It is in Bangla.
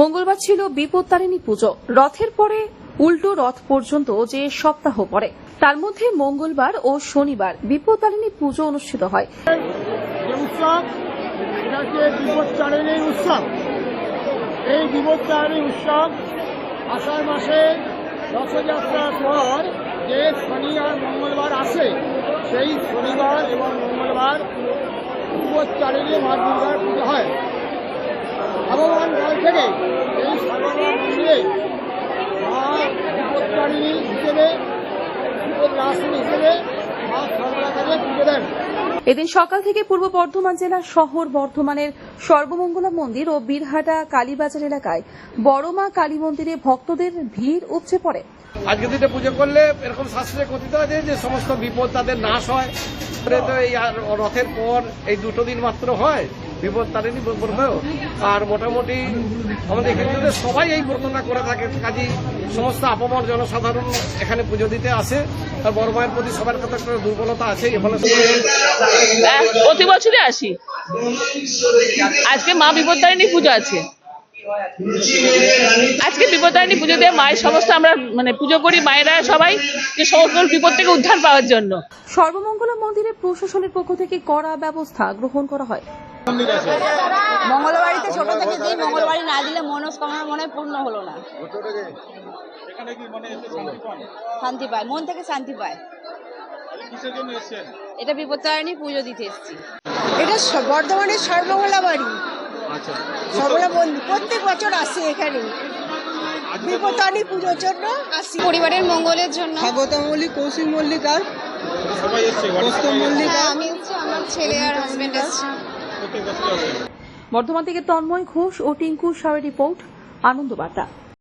মঙ্গলবার ছিল বিপত্তারিণী পুজো। রথের পরে উল্টো রথ পর্যন্ত যে সপ্তাহ পরে তার মধ্যে মঙ্গলবার ও শনিবার বিপত্তারিণী পুজো অনুষ্ঠিত হয়। উৎসব এই বিপদচারিণী উৎসব আষাঢ় মাসে রথযাত্রার পর যে শনি আর মঙ্গলবার আসে, সেই শনিবার এবং মঙ্গলবার বিপদচারিণী মা দুর্গার পুজো হয়। ভগবান কাল থেকে এই সাগরমা মন্দিরে মা বিপদচারিণী হিসেবে বিপদ রাশি হিসেবে মা সর্বদা কাজে পুজো দেন। এদিন সকাল থেকে পূর্ব বর্ধমান জেলার শহর বর্ধমানের সর্বমঙ্গলা মন্দির ও বীরহাটা কালীবাজার এলাকায় বড়মা কালী মন্দিরে ভক্তদের ভিড় উপচে পড়ে। আজকে দিনে পুজো করলে এরকম শাস্ত্রে কথিত আছে যে সমস্ত বিপদ তাদের নাশ হয়। তো এই আর রথের পর এই দুটো দিন মাত্র হয়। বিপদ তারেনি বলবেও আর মোটামুটি আমাদের হিন্দুদের সবাই এই ব্রতটা করে থাকে কাজী সমস্ত আপামর জনসাধারণ এখানে পুজো দিতে আসে আর বড় মায়ের প্রতি সবার কথা একটা দুর্বলতা আছে এখানে প্রতি বছরই আসি। আজকে মা বিপত্তারিণী পুজো আছে। আজকে বিপত্তারিণী পুজো দিয়ে মায়ের সমস্ত আমরা মানে পুজো করি মায়েরা সবাই যে সমস্ত বিপদ থেকে উদ্ধার পাওয়ার জন্য। সর্বমঙ্গলা মন্দিরে প্রশাসনের পক্ষ থেকে কড়া ব্যবস্থা গ্রহণ করা হয়। মঙ্গলবাড়িতে ছোট থেকে দিই মঙ্গলবাড়ি না দিলে মনস্কামনা মনে হয় পূর্ণ হলো না। শান্তি পায়? মন থেকে শান্তি পায়। এটা বিপত্তারিণী পুজো দিতে এসেছি। এটা বর্ধমানের সর্বমঙ্গলা বাড়ি। সর্বমঙ্গলা মন্দির প্রত্যেক বছর আসি এখানে। বিপত্তানি পুজোর জন্য আসি। পরিবারের মঙ্গলের জন্য। স্বাগত মল্লিক কৌশিক মল্লিক আর আর আমি হচ্ছে আমার ছেলে আর হাজবেন্ড এসেছি। বর্ধমান থেকে তন্ময় ঘোষ ও টিঙ্কু সাউয়ের রিপোর্ট আনন্দবার্তা।